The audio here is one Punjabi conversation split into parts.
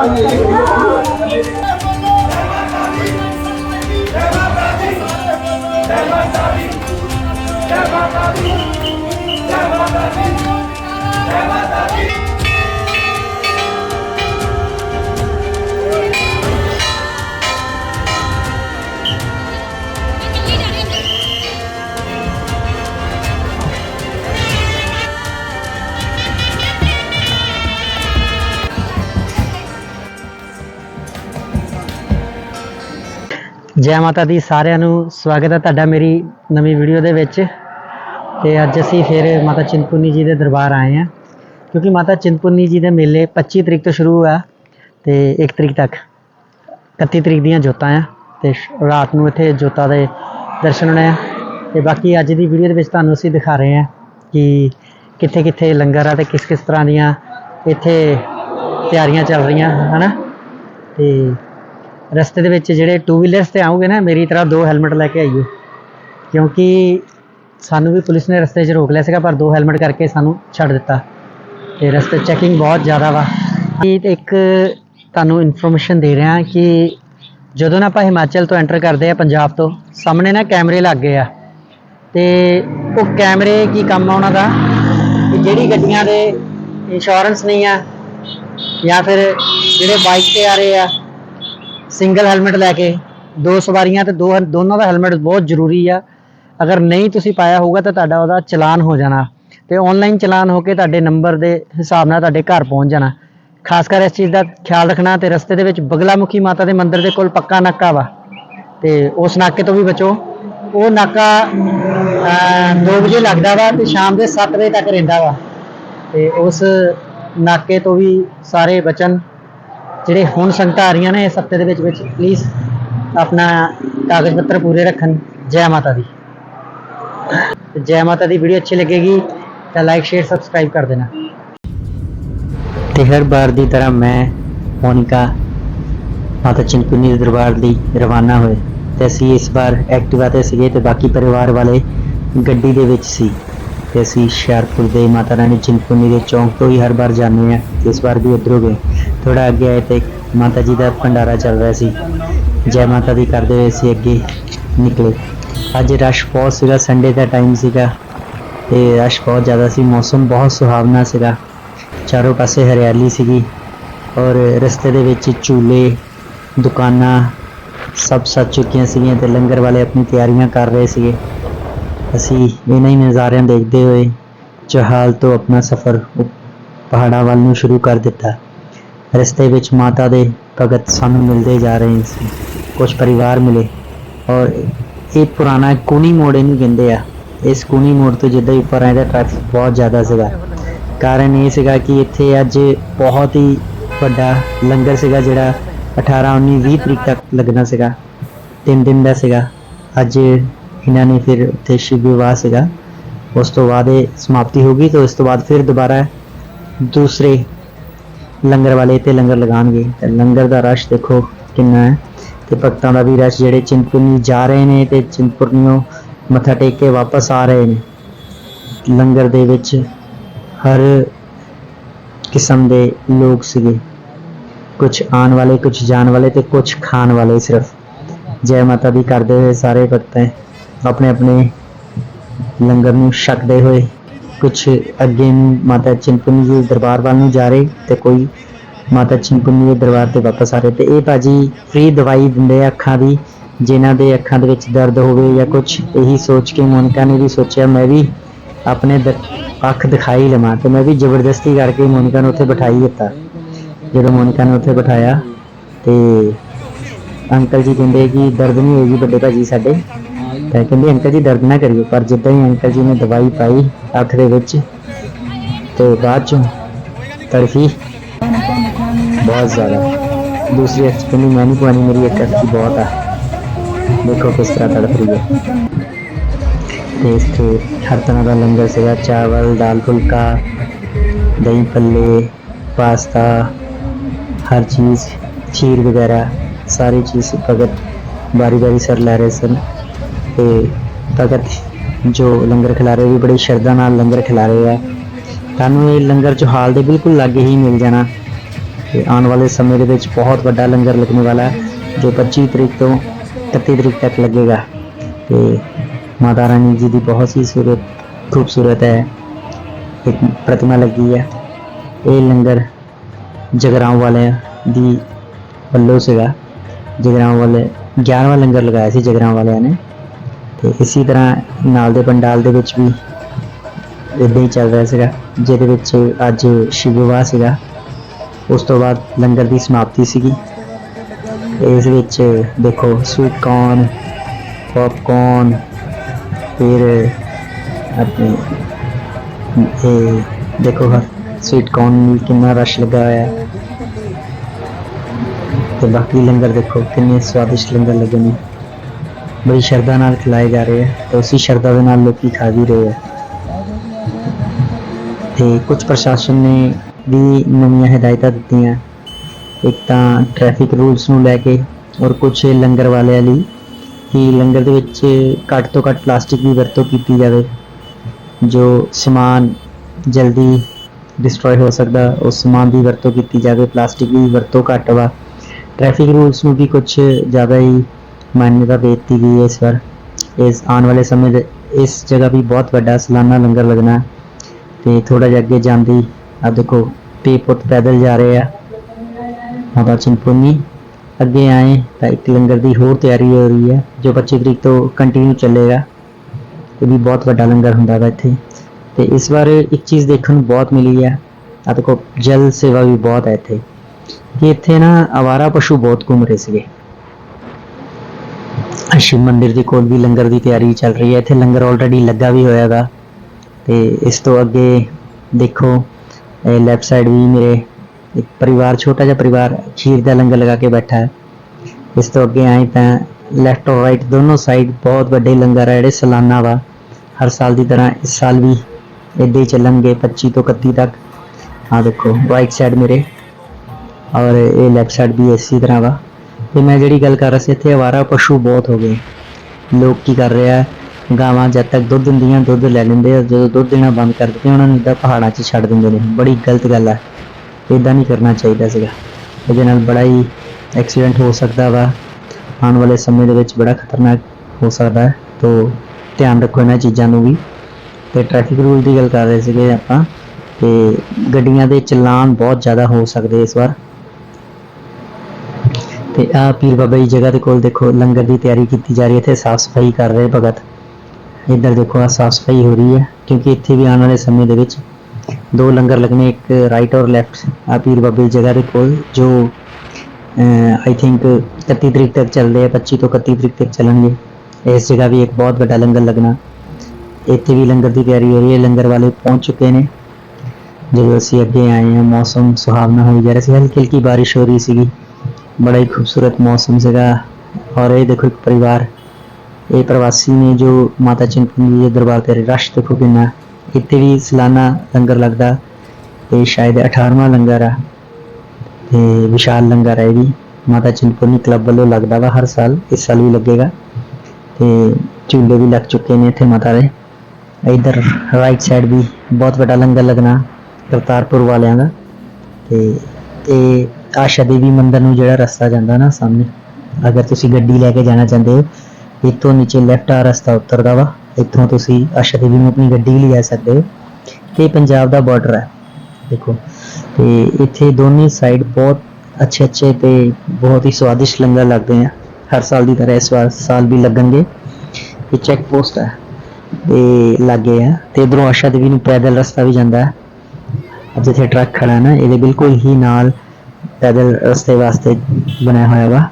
ਜੈ ਮਾਤਾ ਦੀ ਜੈ ਮਾਤਾ ਦੀ ਸਾਰਿਆਂ ਨੂੰ ਸਵਾਗਤ ਹੈ ਤੁਹਾਡਾ ਮੇਰੀ ਨਵੀਂ ਵੀਡੀਓ ਦੇ ਵਿੱਚ। ਤੇ ਅੱਜ ਅਸੀਂ ਫਿਰ ਮਾਤਾ ਚਿੰਤਪੁਰਨੀ ਜੀ ਦੇ ਦਰਬਾਰ ਆਏ ਹਾਂ। ਕਿਉਂਕਿ ਮਾਤਾ ਚਿੰਤਪੁਰਨੀ ਜੀ ਦੇ ਮੇਲੇ 25 ਤਰੀਕ ਤੋਂ ਸ਼ੁਰੂ ਹੋਇਆ ਤੇ 1 ਤਰੀਕ ਤੱਕ 31 ਤਰੀਕ ਦੀਆਂ ਜੋਤਾਂ ਆ। ਤੇ ਰਾਤ ਨੂੰ ਇੱਥੇ ਜੋਤਾਂ ਦੇ ਦਰਸ਼ਨ ਹੋਣੇ ਆ। ਤੇ ਬਾਕੀ ਅੱਜ ਦੀ ਵੀਡੀਓ ਦੇ ਵਿੱਚ ਤੁਹਾਨੂੰ ਅਸੀਂ ਦਿਖਾ ਰਹੇ ਹਾਂ ਕਿ ਕਿੱਥੇ ਕਿੱਥੇ ਲੰਗਰ ਆ ਤੇ ਕਿਸ ਕਿਸ ਤਰ੍ਹਾਂ ਦੀਆਂ ਇੱਥੇ ਤਿਆਰੀਆਂ ਚੱਲ ਰਹੀਆਂ, ਹਨਾ? ਤੇ ਰਸਤੇ ਦੇ ਵਿੱਚ ਜਿਹੜੇ ਟੂ ਵੀਲਰਸ ਤੇ ਆਉਂਗੇ ਨਾ, ਮੇਰੀ ਤਰ੍ਹਾਂ ਦੋ ਹੈਲਮਟ ਲੈ ਕੇ ਆਈਓ। ਕਿਉਂਕਿ ਸਾਨੂੰ ਵੀ ਪੁਲਿਸ ਨੇ ਰਸਤੇ 'ਚ ਰੋਕ ਲਿਆ ਸੀਗਾ, ਪਰ ਦੋ ਹੈਲਮਟ ਕਰਕੇ ਸਾਨੂੰ ਛੱਡ ਦਿੱਤਾ। ਤੇ ਰਸਤੇ ਚੈਕਿੰਗ ਬਹੁਤ ਜ਼ਿਆਦਾ ਵਾ। ਇਹ ਇੱਕ ਤੁਹਾਨੂੰ ਇਨਫੋਰਮੇਸ਼ਨ ਦੇ ਰਿਹਾ ਕਿ ਜਦੋਂ ਨਾ ਆਪਾਂ ਹਿਮਾਚਲ ਤੋਂ ਐਂਟਰ ਕਰਦੇ ਆ ਪੰਜਾਬ ਤੋਂ, ਸਾਹਮਣੇ ਨਾ ਕੈਮਰੇ ਲੱਗ ਗਏ ਆ। ਤੇ ਉਹ ਕੈਮਰੇ ਕੀ ਕੰਮ ਆ ਉਹਨਾਂ ਦਾ? ਜਿਹੜੀ ਗੱਡੀਆਂ ਦੇ ਇੰਸ਼ੋਰੈਂਸ ਨਹੀਂ ਆ, ਜਾਂ ਫਿਰ ਜਿਹੜੇ ਬਾਈਕ ਤੇ ਆ ਰਹੇ ਆ ਸਿੰਗਲ ਹੈਲਮਟ ਲੈ ਕੇ, ਦੋ ਸਵਾਰੀਆਂ ਤੇ ਦੋ ਦੋਨਾਂ ਦਾ ਹੈਲਮਟ ਬਹੁਤ ਜ਼ਰੂਰੀ ਆ। ਅਗਰ ਨਹੀਂ ਤੁਸੀਂ ਪਾਇਆ ਹੋਊਗਾ ਤਾਂ ਤੁਹਾਡਾ ਉਹਦਾ ਚਲਾਨ ਹੋ ਜਾਣਾ। ਤੇ ਆਨਲਾਈਨ ਚਲਾਨ ਹੋ ਕੇ ਤੁਹਾਡੇ ਨੰਬਰ ਦੇ ਹਿਸਾਬ ਨਾਲ ਤੁਹਾਡੇ ਘਰ ਪਹੁੰਚ ਜਾਣਾ। ਖਾਸ ਕਰ ਇਸ ਚੀਜ਼ ਦਾ ਖਿਆਲ ਰੱਖਣਾ ਤੇ ਰਸਤੇ ਦੇ ਵਿੱਚ ਬਗਲਾਮੁਖੀ ਮਾਤਾ ਦੇ ਮੰਦਿਰ ਦੇ ਕੋਲ ਪੱਕਾ ਨਾਕਾ ਵਾ। ਤੇ ਉਸ ਨਾਕੇ ਤੋਂ ਵੀ ਬਚੋ। ਉਹ ਨਾਕਾ 2 ਵਜੇ ਲੱਗਦਾ ਵਾ ਤੇ ਸ਼ਾਮ ਦੇ 7 ਵਜੇ ਤੱਕ ਰਹਿੰਦਾ ਵਾ। ਤੇ ਉਸ ਨਾਕੇ ਤੋਂ ਵੀ ਸਾਰੇ ਬਚਨ ਜਿਹੜੇ ਹੁਣ ਸੰਗਤਾਂ ਆ ਰਹੀਆਂ ਨੇ ਇਸ ਹਫ਼ਤੇ ਦੇ ਵਿੱਚ ਵਿੱਚ ਪਲੀਜ਼ ਆਪਣਾ ਕਾਗਜ਼ ਪੱਤਰ ਪੂਰੇ ਰੱਖਣ। ਜੈ ਮਾਤਾ ਦੀ। ਜੈ ਮਾਤਾ ਦੀ ਵੀਡੀਓ ਅੱਛੀ ਲੱਗੇਗੀ, ਤਾਂ ਲਾਈਕ ਸ਼ੇਅਰ ਸਬਸਕ੍ਰਾਈਬ ਕਰ ਦੇਣਾ। ਤੇ ਹਰ ਵਾਰ ਦੀ ਤਰ੍ਹਾਂ ਮੈਂ ਮੋਨਿਕਾ, ਮਾਤਾ ਚਿੰਤਪੁਰਨੀ ਦੇ ਦਰਬਾਰ ਲਈ ਰਵਾਨਾ ਹੋਏ। ਤੇ ਅਸੀਂ ਇਸ ਵਾਰ ਐਕਟਿਵਾ ਤੇ ਸੀਗੇ ਤੇ ਬਾਕੀ ਪਰਿਵਾਰ ਵਾਲੇ ਗੱਡੀ ਦੇ ਵਿੱਚ ਸੀ। ਤੇ ਅਸੀਂ ਹੁਸ਼ਿਆਰਪੁਰ ਦੇ ਮਾਤਾ ਰਾਣੀ ਚਿੰਤਪੁਰਨੀ ਦੇ ਚੌਂਕ ਤੋਂ ਹੀ ਹਰ ਵਾਰ ਜਾਂਦੇ ਆ ਇਸ ਵਾਰ ਵੀ ਉੱਧਰੋਂ ਗਏ। ਥੋੜਾ ਅੱਗੇ ਆਏ ਤੇ ਮਾਤਾ ਜੀ ਦਾ ਭੰਡਾਰਾ ਚੱਲ ਰਿਹਾ ਸੀ। ਜੈ ਮਾਤਾ ਦੀ ਕਰਦੇ ਹੋਏ ਅਸੀਂ ਅੱਗੇ ਨਿਕਲੇ। ਅੱਜ ਰਸ਼ ਬਹੁਤ ਸੀਗਾ ਸੰਡੇ ਦਾ ਟਾਈਮ ਸੀਗਾ ਤੇ ਰਸ਼ ਬਹੁਤ ਜ਼ਿਆਦਾ ਸੀ, ਮੌਸਮ ਬਹੁਤ ਸੁਹਾਵਣਾ ਸੀਗਾ। ਚਾਰੋਂ ਪਾਸੇ ਹਰਿਆਲੀ ਸੀਗੀ ਔਰ ਰਸਤੇ ਦੇ ਵਿੱਚ ਝੂਲੇ, ਦੁਕਾਨਾਂ ਸਭ ਸੱਜ ਚੁੱਕੀਆਂ ਸੀਗੀਆਂ ਤੇ ਲੰਗਰ ਵਾਲੇ ਆਪਣੀ ਤਿਆਰੀਆਂ ਕਰ ਰਹੇ ਸੀਗੇ। ਅਸੀਂ ਇਹਨਾਂ ਹੀ ਨਜ਼ਾਰਿਆਂ ਦੇਖਦੇ ਹੋਏ ਚਹਾਲ ਤੋਂ ਆਪਣਾ ਸਫ਼ਰ ਪਹਾੜਾਂ ਵੱਲ ਨੂੰ ਸ਼ੁਰੂ ਕਰ ਦਿੱਤਾ। ਰਸਤੇ ਵਿੱਚ ਮਾਤਾ ਦੇ ਭਗਤ ਸਾਨੂੰ ਮਿਲਦੇ ਜਾ ਰਹੇ ਸੀ। ਕੁਝ ਪਰਿਵਾਰ ਮਿਲੇ ਔਰ ਇਹ ਪੁਰਾਣਾ ਕੂਨੀ ਮੋੜ ਇਹਨੂੰ ਕਹਿੰਦੇ ਆ। ਇਸ ਕੂਨੀ ਮੋੜ ਤੋਂ ਜਿੱਦਾਂ ਹੀ ਉੱਪਰ ਆਏ ਤਾਂ ਟ੍ਰੈਫਿਕ ਬਹੁਤ ਜ਼ਿਆਦਾ ਸੀਗਾ। ਕਾਰਨ ਇਹ ਸੀਗਾ ਕਿ ਇੱਥੇ ਅੱਜ ਬਹੁਤ ਹੀ ਵੱਡਾ ਲੰਗਰ ਸੀਗਾ ਜਿਹੜਾ 18 19 20 ਤਰੀਕ ਤੱਕ ਲੱਗਣਾ ਸੀਗਾ। ਤਿੰਨ ਦਿਨ ਦਾ ਸੀਗਾ। ਅੱਜ ਇਹਨਾਂ ਨੇ ਫਿਰ ਉੱਥੇ ਸ਼ਿਵ ਵਿਵਾਹ ਸੀਗਾ। ਉਸ ਤੋਂ ਬਾਅਦ ਇਹ ਸਮਾਪਤੀ ਹੋ ਗਈ ਤੇ ਉਸ ਤੋਂ ਬਾਅਦ ਫਿਰ ਦੁਬਾਰਾ ਦੂਸਰੇ ਲੰਗਰ ਵਾਲੇ ਤੇ ਲੰਗਰ ਲਗਾਉਣਗੇ। ਤੇ ਲੰਗਰ ਦਾ ਰਸ਼ ਦੇਖੋ ਕਿੰਨਾ ਹੈ ਤੇ ਭਗਤਾਂ ਦਾ ਵੀ ਰਸ਼, ਜਿਹੜੇ ਚਿੰਤਪੁਰਨੀ ਜਾ ਰਹੇ ਨੇ ਤੇ ਚਿੰਤਪੁਰਨੀਓ ਮੱਥਾ ਟੇਕ ਕੇ ਵਾਪਸ ਆ ਰਹੇ ਨੇ। ਲੰਗਰ ਦੇ ਵਿੱਚ ਹਰ ਕਿਸਮ ਦੇ ਲੋਕ ਸੀਗੇ। ਕੁਝ ਆਉਣ ਵਾਲੇ ਕੁਝ ਜਾਣ ਵਾਲੇ ਤੇ ਕੁਝ ਖਾਣ ਵਾਲੇ ਸਿਰਫ। ਜੈ ਮਾਤਾ ਦੀ ਕਰਦੇ ਹੋਏ ਸਾਰੇ ਭਗਤਾਂ ਆਪਣੇ ਆਪਣੇ ਲੰਗਰ ਨੂੰ ਛਕਦੇ ਹੋਏ ਕੁਝ ਅੱਗੇ ਮਾਤਾ ਚਿੰਤਪੁਰਨੀ ਦੇ ਦਰਬਾਰ ਵੱਲ ਨੂੰ ਜਾ ਰਹੇ ਤੇ ਕੋਈ ਮਾਤਾ ਚਿੰਤਪੁਰਨੀ ਦੇ ਦਰਬਾਰ ਤੇ ਵਾਪਸ ਆ ਰਹੇ। ਤੇ ਇਹ ਭਾਜੀ ਫ੍ਰੀ ਦਵਾਈ ਦਿੰਦੇ ਆ ਅੱਖਾਂ ਦੀ, ਜਿਨ੍ਹਾਂ ਦੇ ਅੱਖਾਂ ਦੇ ਵਿੱਚ ਦਰਦ ਹੋਵੇ ਜਾਂ ਕੁਝ ਇਹੀ ਸੋਚ ਕੇ ਮੋਨਿਕਾ ਨੇ ਵੀ ਸੋਚਿਆ, ਮੈਂ ਵੀ ਆਪਣੇ ਅੱਖ ਦਿਖਾਈ ਲਵਾਂ। ਤੇ ਮੈਂ ਵੀ ਜ਼ਬਰਦਸਤੀ ਕਰਕੇ ਮੋਨਿਕਾ ਨੂੰ ਉੱਥੇ ਬਿਠਾਈ ਦਿੱਤਾ। ਜਦੋਂ ਮੋਨਿਕਾ ਨੂੰ ਉੱਥੇ ਬਿਠਾਇਆ ਤੇ ਅੰਕਲ ਜੀ ਕਹਿੰਦੇ ਕਿ, ਦਰਦ ਨਹੀਂ ਹੋਏਗੀ ਵੱਡੇ ਭਾਜੀ ਸਾਡੇ। ਕਹਿੰਦੇ ਅੰਕਲ ਜੀ ਦਰਦ ਨਾ ਕਰਿਓ, ਪਰ ਜਿੱਦਾਂ ਹੀ ਅੰਕਲ ਜੀ ਨੇ ਦਵਾਈ ਪਾਈ ਅੱਖ ਦੇ ਵਿੱਚ, ਤੇ ਬਾਅਦ ਚੋਂ ਤੜਫੀ। ਬਹੁਤ ਜ਼ਿਆਦਾ। ਦੂਸਰੀ ਅੱਖ 'ਚ ਕਹਿੰਦੀ, ਮੈਂ ਨਹੀਂ ਪਾਣੀ ਮੇਰੀ ਇੱਕ ਅੱਖ 'ਚ ਬਹੁਤ ਆ। ਦੇਖੋ ਕਿਸ ਤਰ੍ਹਾਂ ਤੜਫ ਰਹੀ ਹੈ। ਤੇ ਇੱਥੇ ਹਰ ਤਰ੍ਹਾਂ ਦਾ ਲੰਗਰ ਸੀਗਾ, ਚਾਵਲ, ਦਾਲ ਫੁਲਕਾ, ਦਹੀਂ ਭੱਲੇ ਪਾਸਤਾ, ਹਰ ਚੀਜ਼, ਖੀਰ ਵਗੈਰਾ, ਸਾਰੀ ਚੀਜ਼ ਭਗਤ ਬਾਰੀ ਬਾਰੀ ਸਰ ਲੈ ਰਹੇ ਸਨ। ਤੇ ਭਗਤ ਜੋ ਲੰਗਰ ਖਿਲਾ ਰਹੇ ਵੀ ਬੜੀ ਸ਼ਰਧਾ ਨਾਲ ਲੰਗਰ ਖਿਲਾ ਰਹੇ ਆ। ਤੁਹਾਨੂੰ ਇਹ ਲੰਗਰ ਚੋਹਾਲ ਦੇ ਬਿਲਕੁਲ ਲਾਗੇ ਹੀ ਮਿਲ ਜਾਣਾ। ਤੇ ਆਉਣ ਵਾਲੇ ਸਮੇਂ ਦੇ ਵਿੱਚ ਬਹੁਤ ਵੱਡਾ ਲੰਗਰ ਲੱਗਣ ਵਾਲਾ ਹੈ, ਜੋ 25 ਤਰੀਕ ਤੋਂ 31 ਤਰੀਕ ਤੱਕ ਲੱਗੇਗਾ। ਤੇ ਮਾਤਾ ਰਾਣੀ ਜੀ ਦੀ ਬਹੁਤ ਹੀ ਸੂਰਤ, ਖੂਬਸੂਰਤ ਹੈ। ਇੱਕ ਪ੍ਰਤਿਮਾ ਲੱਗੀ ਹੈ। ਇਹ ਲੰਗਰ ਜਗਰਾਉਂ ਵਾਲਿਆਂ ਦੀ ਵੱਲੋਂ ਸੀਗਾ। ਜਗਰਾਉਂ ਵਾਲੇ 11ਵਾਂ ਲੰਗਰ ਲਗਾਇਆ ਸੀ ਜਗਰਾਉਂ ਵਾਲਿਆਂ ਨੇ। ਤੇ ਇਸੇ ਤਰ੍ਹਾਂ ਨਾਲ ਦੇ ਪੰਡਾਲ ਦੇ ਵਿੱਚ ਵੀ ਇਦਾਂ ਹੀ ਚੱਲ ਰਿਹਾ ਸੀਗਾ, ਜਿਹਦੇ ਵਿੱਚ ਅੱਜ ਸ਼ਿਵ ਵਿਵਾਹ ਸੀਗਾ। ਉਸ ਤੋਂ ਬਾਅਦ ਲੰਗਰ ਦੀ ਸਮਾਪਤੀ ਸੀਗੀ। ਇਸ ਵਿੱਚ ਦੇਖੋ ਸਵੀਟ ਕੌਰਨ ਪੌਪਕੌਰਨ ਫਿਰ ਆਪਣੇ ਇਹ ਦੇਖੋ ਸਵੀਟ ਕੌਰਨ ਵੀ ਕਿੰਨਾ ਰਸ਼ ਲੱਗਾ ਹੋਇਆ। ਹੈ ਤੇ ਬਾਕੀ ਲੰਗਰ ਦੇਖੋ ਕਿੰਨੇ ਸਵਾਦਿਸ਼ਟ ਲੰਗਰ ਲੱਗੇ ਨੇ। ਬੜੀ ਸ਼ਰਧਾ ਨਾਲ ਖਿਲਾਏ ਜਾ ਰਹੇ ਹੈ ਤੇ ਉਸੇ ਸ਼ਰਧਾ ਦੇ ਨਾਲ ਲੋਕੀ ਖਾ ਵੀ ਰਹੇ ਹੈ। ਤੇ ਕੁਝ ਪ੍ਰਸ਼ਾਸਨ ਨੇ ਵੀ ਨਵੀਆਂ ਹਦਾਇਤਾਂ ਦਿੱਤੀਆਂ। ਇੱਕ ਤਾਂ ਟ੍ਰੈਫਿਕ ਰੂਲਸ ਨੂੰ ਲੈ ਕੇ ਔਰ ਕੁਝ ਲੰਗਰ ਵਾਲਿਆਂ ਲਈ ਕਿ ਲੰਗਰ ਦੇ ਵਿੱਚ ਘੱਟ ਤੋਂ ਘੱਟ ਪਲਾਸਟਿਕ ਦੀ ਵਰਤੋਂ ਕੀਤੀ ਜਾਵੇ। ਜੋ ਸਮਾਨ ਜਲਦੀ ਡਿਸਟਰੋਏ ਹੋ ਸਕਦਾ, ਉਸ ਸਮਾਨ ਦੀ ਵਰਤੋਂ ਕੀਤੀ ਜਾਵੇ, ਪਲਾਸਟਿਕ ਦੀ ਵਰਤੋਂ ਘੱਟ ਵਾ। ਟ੍ਰੈਫਿਕ ਰੂਲਸ ਨੂੰ ਵੀ ਕੁਝ ਜ਼ਿਆਦਾ ਹੀ ਮਾਨਤਾ ਦੇ ਦਿੱਤੀ ਗਈ ਹੈ ਇਸ ਵਾਰ, ਇਸ ਆਉਣ ਵਾਲੇ ਸਮੇਂ ਦੇ, ਇਸ ਜਗ੍ਹਾ ਵੀ ਬਹੁਤ ਵੱਡਾ ਸਾਲਾਨਾ ਲੰਗਰ ਲੱਗਣਾ। ਹੈ ਤੇ ਥੋੜਾ ਜਿਹਾ ਅੱਗੇ ਜਾਂਦੀ ਆ ਦੇਖੋ ਤੇ ਪੁੱਤ ਪੈਦਲ ਜਾ ਰਹੇ ਆ। ਮਾਤਾ ਚਿੰਤਪੁਰਨੀ ਅੱਗੇ ਆਏ ਤਾਂ ਇੱਕ ਲੰਗਰ ਦੀ ਹੋਰ ਤਿਆਰੀ ਹੋ ਰਹੀ ਹੈ, ਜੋ 25 ਤਰੀਕ ਤੋਂ ਕੰਟੀਨਿਊ ਚੱਲੇਗਾ। ਇਹ ਵੀ ਬਹੁਤ ਵੱਡਾ ਲੰਗਰ ਹੁੰਦਾ ਵਾ ਇੱਥੇ। ਤੇ ਇਸ ਵਾਰ ਇੱਕ ਚੀਜ਼ ਦੇਖਣ ਨੂੰ ਬਹੁਤ ਮਿਲੀ ਹੈ ਆ ਦੇਖੋ, ਜਲ ਸੇਵਾ ਵੀ ਬਹੁਤ ਹੈ ਇੱਥੇ। ਕਿ ਇੱਥੇ ਨਾ ਆਵਾਰਾ ਪਸ਼ੂ ਬਹੁਤ ਘੁੰਮ ਰਹੇ ਸੀਗੇ। ਸ਼ਿਵ ਮੰਦਿਰ ਦੇ ਕੋਲ ਵੀ ਲੰਗਰ ਦੀ ਤਿਆਰੀ ਚੱਲ ਰਹੀ ਹੈ ਇੱਥੇ ਲੰਗਰ ਆਲਰੇਡੀ ਲੱਗਾ ਵੀ ਹੋਇਆਗਾ ਤੇ ਇਸ ਤੋਂ ਅੱਗੇ ਦੇਖੋ ਇਹ ਲੈਫਟ ਸਾਈਡ ਵੀ ਮੇਰੇ ਇੱਕ ਪਰਿਵਾਰ ਛੋਟਾ ਜਿਹਾ ਪਰਿਵਾਰ ਖੀਰ ਦਾ ਲੰਗਰ ਲਗਾ ਕੇ ਬੈਠਾ ਹੈ ਇਸ ਤੋਂ ਅੱਗੇ ਆਏ ਤਾਂ ਲੈਫਟ ਔਰ ਰਾਈਟ ਦੋਨੋਂ ਸਾਈਡ ਬਹੁਤ ਵੱਡੇ ਲੰਗਰ ਆ ਜਿਹੜੇ ਸਾਲਾਨਾ ਵਾ ਹਰ ਸਾਲ ਦੀ ਤਰ੍ਹਾਂ ਇਸ ਸਾਲ ਵੀ ਇੱਦਾਂ ਹੀ ਚੱਲਣਗੇ 25 ਤੋਂ 31 ਤੱਕ ਆ ਦੇਖੋ ਰਾਈਟ ਸਾਈਡ ਮੇਰੇ ਔਰ ਇਹ ਲੈਫਟ ਸਾਈਡ ਵੀ ਇਸੇ ਤਰ੍ਹਾਂ ਵਾ ਤੇ ਮੈਂ ਜਿਹੜੀ ਗੱਲ ਕਰ ਰਿਹਾ ਸੀ, ਇੱਥੇ ਆਵਾਰਾ ਪਸ਼ੂ ਬਹੁਤ ਹੋ ਗਏ। ਲੋਕ ਕੀ ਕਰ ਰਹੇ ਆ ਗਾਵਾਂ ਜਦ ਤੱਕ ਦੁੱਧ ਦਿੰਦੀਆਂ, ਦੁੱਧ ਲੈ ਲੈਂਦੇ ਆ। ਜਦੋਂ ਦੁੱਧ ਦੇਣਾ ਬੰਦ ਕਰ ਦਿੰਦੇ, ਉਹਨਾਂ ਨੂੰ ਇੱਦਾਂ ਪਹਾੜਾਂ 'ਚ ਛੱਡ ਦਿੰਦੇ ਨੇ। ਬੜੀ ਗਲਤ ਗੱਲ ਹੈ ਇਦਾਂ ਨਹੀਂ ਕਰਨਾ ਚਾਹੀਦਾ ਸੀਗਾ। ਇਹਦੇ ਨਾਲ ਬੜਾ ਹੀ ਐਕਸੀਡੈਂਟ ਹੋ ਸਕਦਾ ਵਾ। ਆਉਣ ਵਾਲੇ ਸਮੇਂ ਦੇ ਵਿੱਚ ਬੜਾ ਖਤਰਨਾਕ ਹੋ ਸਕਦਾ ਹੈ। ਤੋਂ ਧਿਆਨ ਰੱਖੋ ਇਹਨਾਂ ਚੀਜ਼ਾਂ ਨੂੰ ਵੀ। ਤੇ ਟ੍ਰੈਫਿਕ ਰੂਲ ਦੀ ਗੱਲ ਕਰ ਰਹੇ ਸੀਗੇ ਆਪਾਂ। ਤੇ ਗੱਡੀਆਂ ਦੇ ਚਲਾਨ ਬਹੁਤ ਜ਼ਿਆਦਾ ਹੋ ਸਕਦੇ ਇਸ ਵਾਰ। ਤੇ ਆ ਪੀਰ ਬਾਬਾ ਜੀ ਜਗ੍ਹਾ ਦੇ ਕੋਲ ਦੇਖੋ, ਲੰਗਰ ਦੀ ਤਿਆਰੀ ਕੀਤੀ ਜਾ ਰਹੀ ਹੈ, ਇੱਥੇ ਸਾਫ਼ ਸਫ਼ਾਈ ਕਰ ਰਹੇ ਭਗਤ। ਇੱਧਰ ਦੇਖੋ ਆ ਸਾਫ਼ ਸਫ਼ਾਈ ਹੋ ਰਹੀ ਹੈ, ਕਿਉਂਕਿ ਇੱਥੇ ਵੀ ਆਉਣ ਵਾਲੇ ਸਮੇਂ ਦੇ ਵਿੱਚ ਦੋ ਲੰਗਰ ਲੱਗਣੇ, ਇੱਕ ਰਾਈਟ ਔਰ ਲੈਫਟ ਆ ਪੀਰ ਬਾਬੇ ਦੀ ਜਗ੍ਹਾ ਦੇ ਕੋਲ, ਜੋ ਆਈ ਥਿੰਕ 31 ਤਰੀਕ ਤੱਕ ਚੱਲਦੇ ਆ 25 ਤੋਂ 31 ਤਰੀਕ ਤੱਕ ਚੱਲਣਗੇ। ਇਸ ਜਗ੍ਹਾ ਵੀ ਇੱਕ ਬਹੁਤ ਵੱਡਾ ਲੰਗਰ ਲੱਗਣਾ। ਇੱਥੇ ਵੀ ਲੰਗਰ ਦੀ ਤਿਆਰੀ ਹੋ ਰਹੀ ਹੈ, ਲੰਗਰ ਵਾਲੇ ਪਹੁੰਚ ਚੁੱਕੇ ਨੇ। ਜਦੋਂ ਅਸੀਂ ਅੱਗੇ ਆਏ ਹਾਂ, ਮੌਸਮ ਸੁਹਾਵਣਾ ਹੋਈ ਜਾ ਰਿਹਾ ਸੀ ਹਲਕੀ ਹਲਕੀ ਬਾਰਿਸ਼ ਹੋ ਰਹੀ ਸੀਗੀ। ਬੜਾ ਹੀ ਖੂਬਸੂਰਤ ਮੌਸਮ ਸੀਗਾ ਔਰ ਇਹ ਦੇਖੋ ਇੱਕ ਪਰਿਵਾਰ ਇਹ ਪ੍ਰਵਾਸੀ ਨੇ ਜੋ ਮਾਤਾ ਚਿੰਤਪੁਰਨੀ ਦੇ ਦਰਬਾਰ ਤੇ ਰਸ਼ ਦੇਖੋ ਕਿੰਨਾ ਇੱਥੇ ਵੀ ਸਾਲਾਨਾ ਲੰਗਰ ਲੱਗਦਾ ਤੇ ਸ਼ਾਇਦ 18ਵਾਂ ਲੰਗਰ ਆ ਤੇ ਵਿਸ਼ਾਲ ਲੰਗਰ ਹੈ ਇਹ ਵੀ ਮਾਤਾ ਚਿੰਤਪੁਰਨੀ ਕਲੱਬ ਵੱਲੋਂ ਲੱਗਦਾ ਵਾ ਹਰ ਸਾਲ ਇਸ ਸਾਲ ਵੀ ਲੱਗੇਗਾ ਤੇ ਝੂਲੇ ਵੀ ਲੱਗ ਚੁੱਕੇ ਨੇ ਇੱਥੇ ਮਾਤਾ ਦੇ ਇਧਰ ਰਾਈਟ ਸਾਈਡ ਵੀ ਬਹੁਤ ਵੱਡਾ ਲੰਗਰ ਲੱਗਣਾ ਕਰਤਾਰਪੁਰ ਵਾਲਿਆਂ ਦਾ ਤੇ ਇਹ ਆਸ਼ਾ ਦੇਵੀ ਮੰਦਿਰ ਨੂੰ ਜਿਹੜਾ ਰਸਤਾ ਜਾਂਦਾ ਨਾ ਸਾਹਮਣੇ, ਅਗਰ ਤੁਸੀਂ ਗੱਡੀ ਲੈ ਕੇ ਜਾਣਾ ਚਾਹੁੰਦੇ ਹੋ, ਇੱਥੋਂ ਨੀਚੇ ਲੈਫਟ ਆ ਰਸਤਾ ਉਤਰਦਾ ਵਾ, ਇੱਥੋਂ ਤੁਸੀਂ ਆਸ਼ਾ ਦੇਵੀ ਨੂੰ ਆਪਣੀ ਗੱਡੀ ਵੀ ਲਿਆ ਸਕਦੇ ਹੋ। ਤੇ ਪੰਜਾਬ ਦਾ ਬਾਰਡਰ ਹੈ, ਦੇਖੋ। ਤੇ ਇੱਥੇ ਦੋਨੇ ਸਾਈਡ ਬਹੁਤ ਅੱਛੇ ਅੱਛੇ ਤੇ ਬਹੁਤ ਹੀ ਸਵਾਦਿਸ਼ਟ ਲੰਗਰ ਲੱਗਦੇ ਆ। ਹਰ ਸਾਲ ਦੀ ਤਰ੍ਹਾਂ ਇਸ ਵਾਰ ਸਾਲ ਵੀ ਲੱਗਣਗੇ। ਇਹ ਚੈੱਕ ਪੋਸਟ ਹੈ, ਤੇ ਲੱਗੇ ਆ। ਤੇ ਇਧਰੋਂ ਆਸ਼ਾ ਦੇਵੀ ਨੂੰ ਪੈਦਲ ਰਸਤਾ ਵੀ ਜਾਂਦਾ ਹੈ। ਜਿੱਥੇ ਟਰੱਕ ਖੜਾ ਨਾ, ਇਹਦੇ ਬਿਲਕੁਲ ਹੀ ਨਾਲ ਪੈਦਲ ਰਸਤੇ ਵਾਸਤੇ ਬਣਾਇਆ ਹੋਇਆ ਵਾ।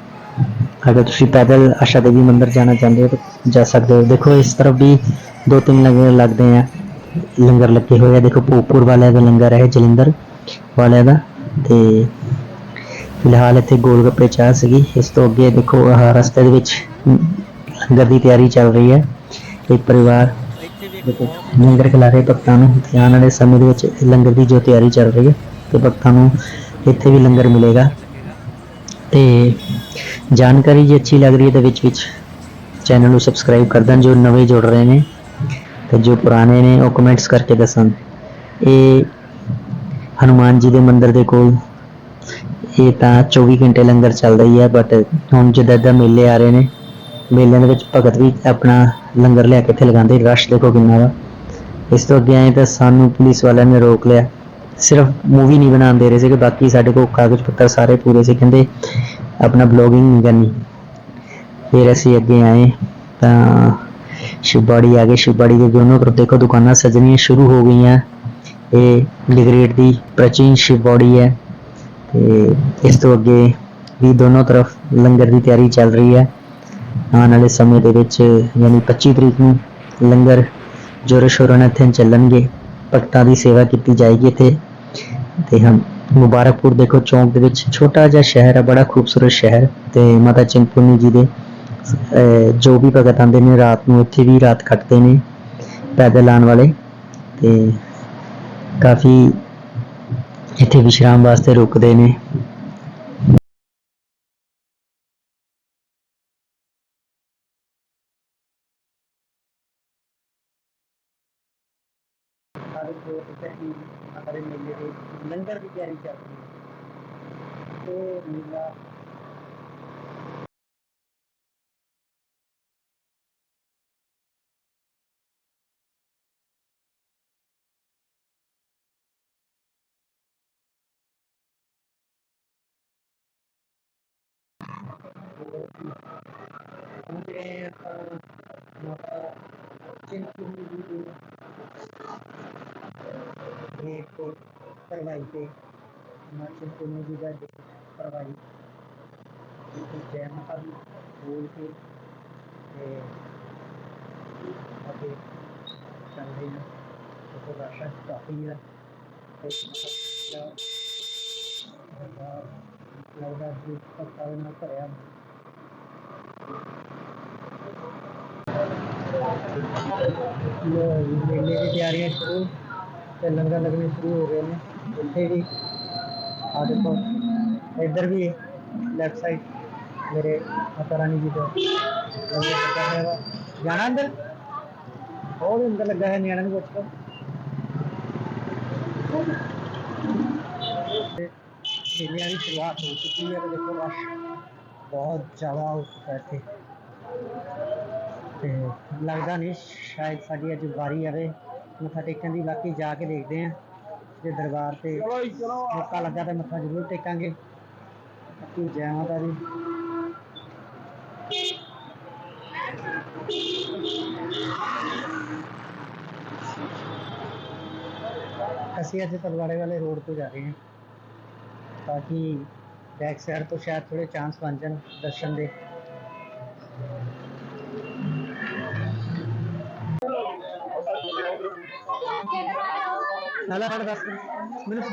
ਅਗਰ ਤੁਸੀਂ ਪੈਦਲ ਆਸ਼ਾ ਦੇਵੀ ਮੰਦਿਰ ਜਾਣਾ ਚਾਹੁੰਦੇ ਹੋ ਤਾਂ ਜਾ ਸਕਦੇ ਹੋ। ਦੇਖੋ, ਇਸ ਤਰਫ ਵੀ ਦੋ ਤਿੰਨ ਲੰਗਰ ਲੱਗਦੇ ਆ। ਲੰਗਰ ਲੱਗੇ ਹੋਏ ਆ। ਦੇਖੋ, ਭੋਗਪੁਰ ਵਾਲਿਆਂ ਦਾ ਲੰਗਰ ਹੈ, ਜਲੰਧਰ ਵਾਲਿਆਂ ਦਾ। ਤੇ ਫਿਲਹਾਲ ਇੱਥੇ ਗੋਲ ਗੱਪੇ ਚਾਹ ਸੀਗੀ। ਇਸ ਤੋਂ ਅੱਗੇ ਦੇਖੋ, ਆਹ ਰਸਤੇ ਦੇ ਵਿੱਚ ਲੰਗਰ ਦੀ ਤਿਆਰੀ ਚੱਲ ਰਹੀ ਹੈ। ਇੱਕ ਪਰਿਵਾਰ ਲੰਗਰ ਖਿਲਾ ਰਹੇ ਭਗਤਾਂ ਨੂੰ। ਤੇ ਆਉਣ ਵਾਲੇ ਸਮੇਂ ਦੇ ਵਿੱਚ ਲੰਗਰ ਦੀ ਜੋ ਤਿਆਰੀ ਚੱਲ ਰਹੀ ਹੈ, ਤੇ ਭਗਤਾਂ ਨੂੰ ਇੱਥੇ ਵੀ ਲੰਗਰ ਮਿਲੇਗਾ। ਤੇ ਜਾਣਕਾਰੀ ਜੇ ਅੱਛੀ ਲੱਗ ਰਹੀ ਹੈ ਤਾਂ ਵਿੱਚ ਵਿੱਚ ਚੈਨਲ ਨੂੰ ਸਬਸਕ੍ਰਾਈਬ ਕਰ ਦੇਣ ਜੋ ਨਵੇਂ ਜੁੜ ਰਹੇ ਨੇ ਤੇ ਜੋ ਪੁਰਾਣੇ ਨੇ ਉਹ ਕਮੈਂਟਸ ਕਰਕੇ ਦੱਸਣ। ਇਹ ਹਨੂਮਾਨ ਜੀ ਦੇ ਮੰਦਿਰ ਦੇ ਕੋਲ ਇਹ ਤਾਂ 24 ਘੰਟੇ ਲੰਗਰ ਚੱਲਦਾ ਹੀ ਹੈ ਬਟ ਹੁਣ ਜਿੱਦਾਂ ਜਿੱਦਾਂ ਮੇਲੇ ਆ ਰਹੇ ਨੇ, ਮੇਲਿਆਂ ਦੇ ਵਿੱਚ ਭਗਤ ਵੀ ਆਪਣਾ ਲੰਗਰ ਲਿਆ ਕੇ ਇੱਥੇ ਲਗਾਉਂਦੇ। ਰਸ਼ ਦੇਖੋ ਕਿੰਨਾ ਵਾ। ਇਸ ਤੋਂ ਅੱਗੇ ਆਏ ਤਾਂ ਸਾਨੂੰ ਪੁਲਿਸ ਵਾਲਿਆਂ ਨੇ ਰੋਕ ਲਿਆ। ਸਿਰਫ ਮੂਵੀ ਨਹੀਂ ਬਣਾਉਣ ਦੇ ਰਹੇ ਸੀ ਕਿ ਬਾਕੀ ਸਾਡੇ ਕੋਲ ਕਾਗਜ਼ ਪੱਤਰ ਸਾਰੇ ਪੂਰੇ ਸੀ, ਕਹਿੰਦੇ ਆਪਣਾ ਬਲੌਗਿੰਗ ਨਹੀਂ ਕਰਨੀ। ਫਿਰ ਅਸੀਂ ਅੱਗੇ ਆਏ ਤਾਂ ਸ਼ਿਵਬਾੜੀ ਆ ਗਏ ਸ਼ਿਵਬਾੜੀ ਦੇ ਦੋਨੋਂ ਤਰਫ ਦੇਖੋ ਦੁਕਾਨਾਂ ਸਜਣੀਆਂ ਸ਼ੁਰੂ ਹੋ ਗਈਆਂ। ਇਹ ਲਿਗਰੇਟ ਦੀ ਪ੍ਰਾਚੀਨ ਸ਼ਿਵਬਾੜੀ ਹੈ ਤੇ ਇਸ ਤੋਂ ਅੱਗੇ ਵੀ ਦੋਨੋਂ ਤਰਫ ਲੰਗਰ ਦੀ ਤਿਆਰੀ ਚੱਲ ਰਹੀ ਹੈ। ਆਉਣ ਵਾਲੇ ਸਮੇਂ ਦੇ ਵਿੱਚ ਯਾਨੀ 25 ਤਰੀਕ ਨੂੰ ਲੰਗਰ ਜੋਰ ਸ਼ੋਰ ਨਾਲ ਇੱਥੇ ਚੱਲਣਗੇ। ਭਗਤਾਂ ਦੀ ਸੇਵਾ ਕੀਤੀ ਜਾਏਗੀ ਇੱਥੇ। ਤੇ ਹਮ ਮੁਬਾਰਕਪੁਰ ਦੇਖੋ, ਚੌਂਕ ਦੇ ਵਿੱਚ ਛੋਟਾ ਜਿਹਾ ਸ਼ਹਿਰ ਹੈ ਬੜਾ ਖੂਬਸੂਰਤ ਸ਼ਹਿਰ, ਤੇ ਮਾਤਾ ਚਿੰਤਪੁਰਨੀ ਜੀ ਦੇ, ਅਹ, ਜੋ ਵੀ ਭਗਤ ਆਉਂਦੇ ਨੇ, ਰਾਤ ਨੂੰ ਇੱਥੇ ਵੀ ਰਾਤ ਕੱਟਦੇ ਨੇ, ਪੈਦਲ ਆਉਣ ਵਾਲੇ, ਤੇ ਕਾਫੀ ਇੱਥੇ ਵਿਸ਼ਰਾਮ ਵਾਸਤੇ ਰੁਕਦੇ ਨੇ ਸਾਰੇ ਜੋ ਇੱਥੇ ਹੀ ਆਪਣੇ ਮੇਲੇ ਦੇ ਲੰਗਰ ਦੀ ਤਿਆਰੀ ਚੱਲ ਰਹੀ ਹੈ ਤੇ ਮੇਲਾ ਮੁਝੇ ਮਾਤਾ ਚਿੰਤਪੁਰਨੀ ਜੀ ਦੀ ਗੇਟ ਤੇ ਕਰਵਾਈ ਤੇ ਮਾਤਾ ਚਿੰਤਪੁਰਨੀ ਜੀ ਦਾ ਗੇਟ ਕਰਵਾਈ ਤੇ ਜੈ ਮਾਤਾ ਦੀ ਬੋਲ ਕੇ ਤੇ ਅੱਗੇ ਚੱਲਦੇ ਹਾਂ ਤੇ ਰਾਸ਼ਨ ਕਾਫੀ ਹੈ ਤੇ ਦਰਬਾਰ ਲੱਗਦਾ ਕਿ ਪੱਕਾ ਨਾ ਭਰਿਆ ਲੋ ਮੇਲੇ ਦੀ ਤਿਆਰੀਆਂ ਸ਼ੁਰੂ ਤੇ ਲੰਗਰ ਲੱਗਣੇ ਸ਼ੁਰੂ ਹੋ ਗਏ ਨੇ ਇੱਥੇ ਵੀ ਆ ਦੇਖੋ ਇੱਧਰ ਵੀ ਲੈਫਟ ਸਾਈਡ ਮੇਰੇ ਮਾਤਾ ਰਾਣੀ ਜੀ ਦਾ ਲੰਗਰ ਲੱਗਾ ਹੋਇਆ ਵਾ ਜਾਣਾ ਅੰਦਰ ਬਹੁਤ ਅੰਦਰ ਲੱਗਾ ਹੈ ਨਿਆਣਿਆਂ ਨੂੰ ਪੁੱਛ ਲਓ ਤੇ ਮੇਲਿਆਂ ਦੀ ਸ਼ੁਰੂਆਤ ਹੋ ਚੁੱਕੀ ਹੈ ਤੇ ਦੇਖੋ ਰਸ਼ ਬਹੁਤ ਜ਼ਿਆਦਾ ਹੋ ਚੁੱਕਾ ਹੈ ਇੱਥੇ ਤੇ ਲੱਗਦਾ ਨਹੀਂ ਸ਼ਾਇਦ ਸਾਡੀ ਅੱਜ ਵਾਰੀ ਆਵੇ ਮੱਥਾ ਟੇਕਣ ਦੀ ਬਾਕੀ ਜਾ ਕੇ ਦੇਖਦੇ ਆਂ ਜੇ ਦਰਬਾਰ ਤੇ ਮੌਕਾ ਲੱਗਾ ਤਾਂ ਮੱਥਾ ਜ਼ਰੂਰ ਟੇਕਾਂਗੇ ਬਾਕੀ ਜੈ ਮਾਤਾ ਦੀ ਅਸੀਂ ਅੱਜ ਤਲਵਾੜੇ ਵਾਲੇ ਰੋਡ ਤੋਂ ਜਾ ਰਹੇ ਹਾਂ। ਤਾਂ ਕਿ ਬੈਕ ਸਾਈਡ ਤੋਂ ਸ਼ਾਇਦ ਥੋੜੇ ਚਾਂਸ ਬਣ ਜਾਣ ਦਰਸ਼ਨ ਦੇ। ਨਾਲਾ ਫੜ ਦੱਸ। ਮੈਨੂੰ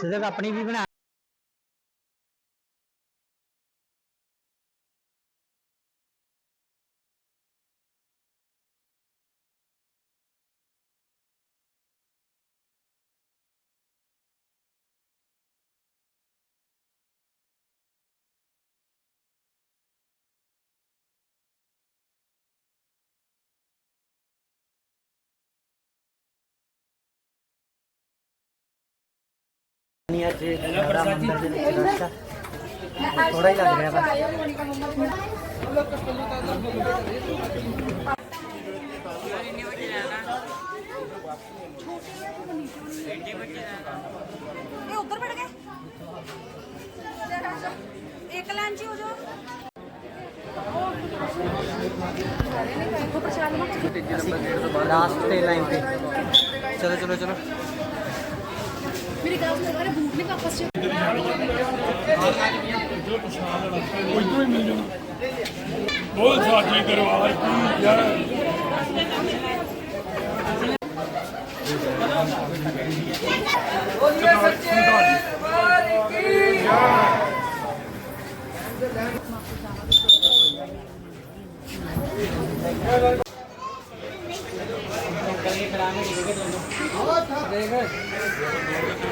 ਸਿੱਧਾ ਆਪਣੀ ਵੀ ਬਣਾ ਨਹੀਂ ਅੱਜ ਬੜਾ ਮੰਦਰ ਦੇ ਵਿੱਚ ਰਸ਼ ਥੋੜਾ ਹੀ ਲੱਗ ਰਿਹਾ ਬਸ ਇਹ ਉੱਧਰ ਬੈਠ ਗਏ। ਇੱਕ ਲਾਈਨ 'ਚ ਹੋ ਜਾਓ। ਲਾਸਟ ਤੇ ਲਾਈਨ ਤੇ। ਚਲੋ ਚਲੋ ਚਲੋ। ਮੇਰੀ ਗੱਲ ਸੁਣ ਬਾਰੇ ਬੂਟ ਨਹੀਂ ਵਾਪਸ ਚ ਇਧਰੋਂ ਹੀ ਮਿਲ ਜਾਣਾ। ਬਹੁਤ ਸਾਚੇ ਕਰਵਾ ਕੀ ਯਾਰ ਬੋਲੀਏ ਸੱਚੇ ਵਾਰੀ ਕੀ ਯਾਰ। करिए खिलाने के लिए दोनों देख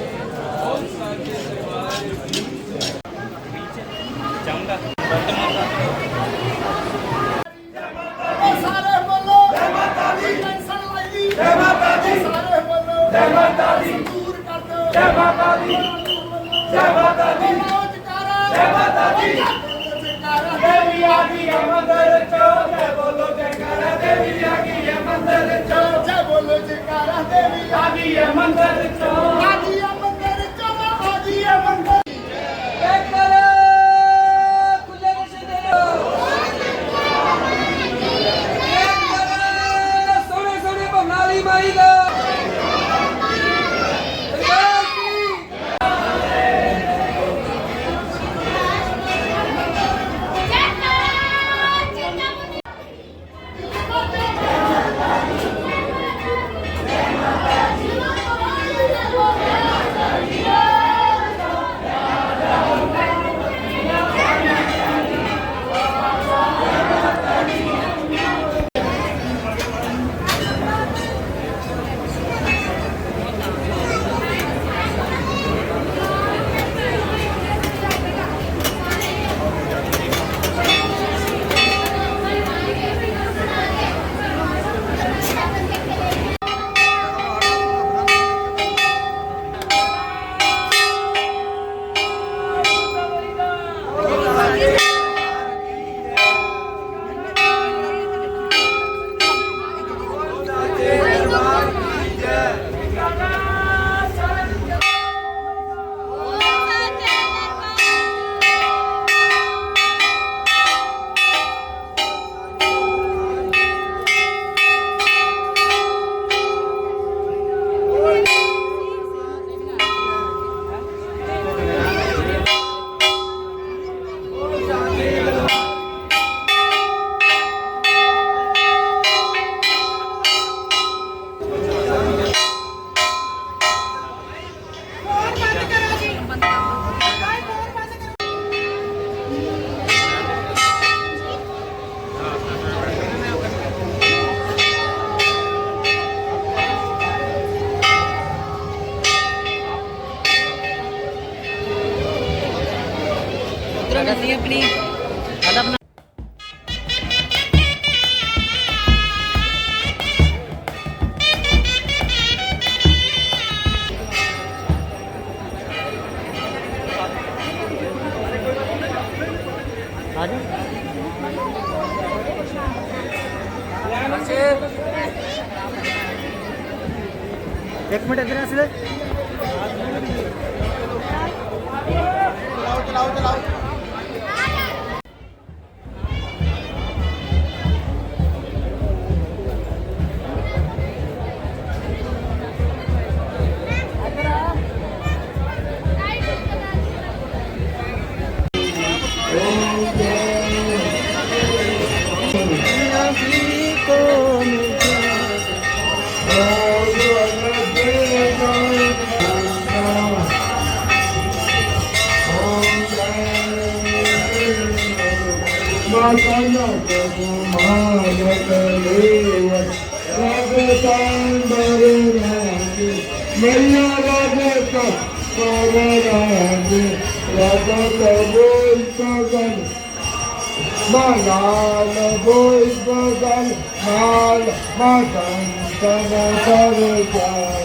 ਆ ਗਈ ਆ ਕਾਲਾ ਮਾਨਕ ਲੇਵ ਰਬ ਤੰਬਰ ਰਾਜ ਮਈਆ ਰਬ ਤੰਬਰ ਰਾਜ ਰਬ ਤਬੋਲ ਸਗਨ ਮਨਾਲ ਬੋਲ ਬਗਨ ਮਾਲ ਮਤਨ ਤਨ ਕਰ ਜਾਏ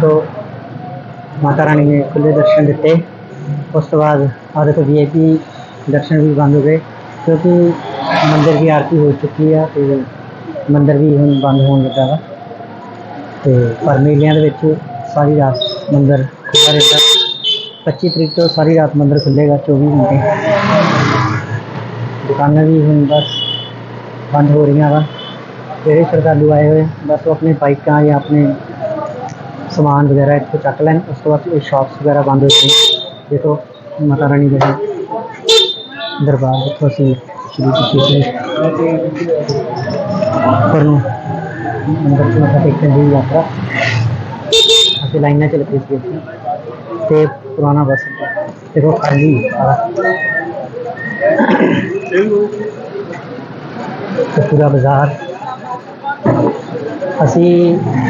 ਦੇਖੋ ਮਾਤਾ ਰਾਣੀ ਨੇ ਖੁੱਲੇ ਦਰਸ਼ਨ ਦਿੱਤੇ ਉਸ ਤੋਂ ਬਾਅਦ ਆਦੇ ਤੋਂ ਵੀਆਈਪੀ ਦਰਸ਼ਨ ਵੀ ਬੰਦ ਹੋ ਗਏ ਕਿਉਂਕਿ ਮੰਦਿਰ ਦੀ ਆਰਤੀ ਹੋ ਚੁੱਕੀ ਆ ਤੇ ਮੰਦਿਰ ਵੀ ਹੁਣ ਬੰਦ ਹੋਣ ਲੱਗਾ ਵਾ ਤੇ ਪਰ ਮੇਲਿਆਂ ਦੇ ਵਿੱਚ ਸਾਰੀ ਰਾਤ ਮੰਦਿਰ ਖੁੱਲ੍ਹਾ ਰਹਿੰਦਾ 25 ਤਰੀਕ ਤੋਂ ਸਾਰੀ ਰਾਤ ਮੰਦਿਰ ਖੁੱਲੇਗਾ 24 ਘੰਟੇ ਦੁਕਾਨਾਂ ਵੀ ਹੁਣ ਬਸ ਬੰਦ ਹੋ ਰਹੀਆਂ ਵਾ ਜਿਹੜੇ ਸ਼ਰਧਾਲੂ ਆਏ ਹੋਏ ਬਸ ਉਹ ਆਪਣੇ ਬਾਈਕਾਂ ਜਾਂ ਆਪਣੇ ਸਮਾਨ ਵਗੈਰਾ ਇੱਥੋਂ ਚੱਕ ਲੈਣ ਉਸ ਤੋਂ ਬਾਅਦ ਇਹ ਸ਼ਾਪਸ ਵਗੈਰਾ ਬੰਦ ਹੋ ਗਏ ਦੇਖੋ ਮਾਤਾ ਰਾਣੀ ਦੇ ਦਰਬਾਰ ਦੇਖੋ ਅਸੀਂ ਸ਼ੁਰੂ ਕੀਤੀ ਸੀ ਉੱਪਰ ਨੂੰ ਮੰਦਰ ਚ ਮੱਥਾ ਟੇਕਣ ਦੀ ਯਾਤਰਾ ਅਸੀਂ ਲਾਈਨਾਂ ਚ ਲੱਗੇ ਸੀ ਇੱਥੇ ਤੇ ਪੁਰਾਣਾ ਬੱਸ ਅੱਡਾ। ਦੇਖੋ ਖਾਲੀ ਸਾਰਾ ਤੇ ਪੂਰਾ ਬਾਜ਼ਾਰ ਅਸੀਂ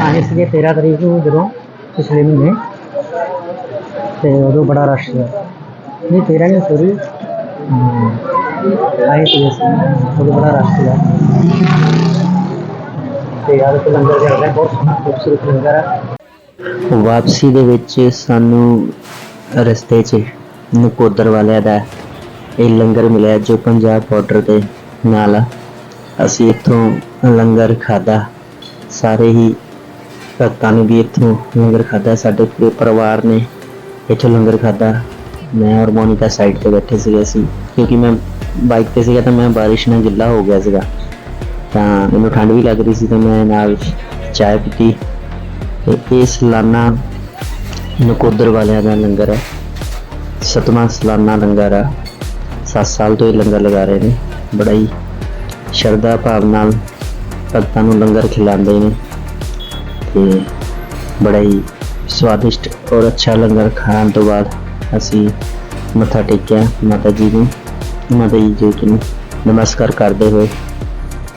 ਆਏ ਸੀਗੇ 13 ਤਰੀਕ ਨੂੰ ਜਦੋਂ ਪਿਛਲੇ ਮਹੀਨੇ। ਤੇ ਉਦੋਂ ਬੜਾ ਰਸ਼ ਸੀ। ਨਹੀਂ 13 ਨਹੀਂ ਸੋਰੀ ਆਏ ਸੀ ਅਸੀਂ। ਉਦੋਂ ਬੜਾ ਰਸ਼ ਸੀਗਾ। ਤੇ ਯਾਰ ਤੇ ਲੰਗਰ ਚੱਲ ਰਿਹਾ, ਬਹੁਤ ਸੋਹਣਾ, ਖੂਬਸੂਰਤ ਲੰਗਰ ਹੈ ਵਾਪਸੀ ਦੇ ਵਿੱਚ ਸਾਨੂੰ ਰਸਤੇ 'ਚ ਨਕੋਦਰ ਵਾਲਿਆਂ ਦਾ ਇਹ ਲੰਗਰ ਮਿਲਿਆ, ਜੋ ਪੰਜਾਬ ਬਾਰਡਰ ਦੇ ਨਾਲ ਅਸੀਂ ਇੱਥੋਂ ਲੰਗਰ ਖਾਦਾ ਸਾਰੇ ਹੀ ਭਗਤਾਂ ਨੇ ਵੀ ਇੱਥੋਂ ਲੰਗਰ ਖਾਦਾ ਸਾਡੇ ਪੂਰੇ ਪਰਿਵਾਰ ਨੇ ਇੱਥੋਂ ਲੰਗਰ ਖਾਦਾ ਮੈਂ ਔਰ ਮੋਨਿਕਾ ਸਾਈਡ ਤੇ ਬੈਠੇ ਸੀਗੇ ਅਸੀਂ। ਕਿਉਂਕਿ ਮੈਂ ਬਾਈਕ ਤੇ ਸੀਗਾ ਤਾਂ ਮੈਂ ਬਾਰਿਸ਼ ਨਾਲ ਗਿੱਲਾ ਹੋ ਗਿਆ ਸੀਗਾ। ਤਾਂ ਮੈਨੂੰ ਠੰਡ ਵੀ ਲੱਗ ਰਹੀ ਸੀ, ਤਾਂ ਮੈਂ ਨਾਲ ਚਾਹ ਪੀਤੀ। ਇਹ ਸਲਾਨਾ ਨਕੋਦਰ ਵਾਲਿਆਂ ਦਾ ਲੰਗਰ ਹੈ। ਸਤਵਾਂ ਸਲਾਨਾ ਲੰਗਰ ਆ। 7 ਸਾਲ ਤੋਂ ਇਹ ਲੰਗਰ ਲਗਾ ਰਹੇ ਨੇ। ਬੜਾ ਹੀ ਸ਼ਰਧਾ ਭਾਵ ਨਾਲ ਭਗਤਾਂ ਨੂੰ ਲੰਗਰ ਖਿਲਾਉਂਦੇ ਨੇ ਤੇ ਬੜਾ ਹੀ ਸਵਾਦਿਸ਼ਟ ਔਰ ਅੱਛਾ ਲੰਗਰ ਖਾਣ ਤੋਂ ਬਾਅਦ ਅਸੀਂ ਮੱਥਾ ਟੇਕਿਆ ਮਾਤਾ ਜੀ ਨੂੰ। ਮਾਤਾ ਜੀ ਜੀ ਨੂੰ ਨਮਸਕਾਰ ਕਰਦੇ ਹੋਏ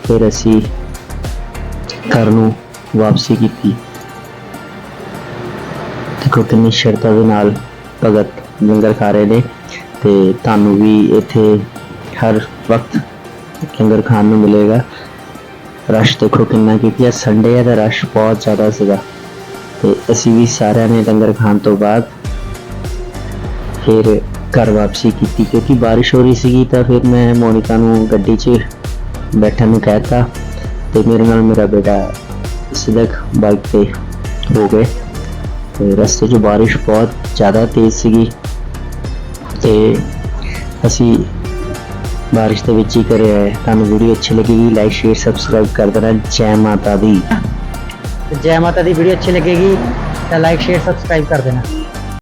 ਫਿਰ ਅਸੀਂ ਘਰ ਨੂੰ ਵਾਪਸੀ ਕੀਤੀ। ਦੇਖੋ ਕਿੰਨੀ ਸ਼ਰਧਾ ਦੇ ਨਾਲ ਭਗਤ ਲੰਗਰ ਖਾ ਰਹੇ ਨੇ ਤੇ ਤੁਹਾਨੂੰ ਵੀ ਇੱਥੇ ਹਰ ਵਕਤ ਲੰਗਰ ਖਾਣ ਨੂੰ ਮਿਲੇਗਾ। ਰਸ਼ ਦੇਖੋ ਕਿੰਨਾ ਕਿਉਂਕਿ ਅੱਜ ਸੰਡੇ ਹੈ ਤਾਂ ਰਸ਼ ਬਹੁਤ ਜ਼ਿਆਦਾ ਸੀਗਾ ਤੇ ਅਸੀਂ ਵੀ ਸਾਰਿਆਂ ਨੇ ਲੰਗਰ ਖਾਣ ਤੋਂ ਬਾਅਦ ਫਿਰ ਘਰ ਵਾਪਸੀ ਕੀਤੀ ਕਿਉਂਕਿ ਬਾਰਿਸ਼ ਹੋ ਰਹੀ ਸੀਗੀ ਤਾਂ ਫਿਰ ਮੈਂ ਮੋਨਿਕਾ ਨੂੰ ਗੱਡੀ 'ਚ ਬੈਠਣ ਨੂੰ ਕਹਿਤਾ ਤੇ ਮੇਰੇ ਨਾਲ ਮੇਰਾ ਬੇਟਾ ਸਿਦਕ ਬਾਈਕ ਤੇ ਹੋ ਗਏ ਤੇ ਰਸਤੇ 'ਚ ਬਾਰਿਸ਼ ਬਹੁਤ ਜ਼ਿਆਦਾ ਤੇਜ਼ ਸੀਗੀ ਤੇ ਅਸੀਂ ਬਾਰਿਸ਼ ਦੇ ਵਿੱਚ ਹੀ ਕਰਿਆ ਹੈ। ਤੁਹਾਨੂੰ ਵੀਡੀਓ ਅੱਛੀ ਲੱਗੇਗੀ ਲਾਈਕ ਸ਼ੇਅਰ ਸਬਸਕ੍ਰਾਈਬ ਕਰ ਦੇਣਾ ਜੈ ਮਾਤਾ ਦੀ। ਜੈ ਮਾਤਾ ਦੀ ਵੀਡੀਓ ਅੱਛੀ ਲੱਗੇਗੀ, ਤਾਂ ਲਾਈਕ ਸ਼ੇਅਰ ਸਬਸਕ੍ਰਾਈਬ ਕਰ ਦੇਣਾ।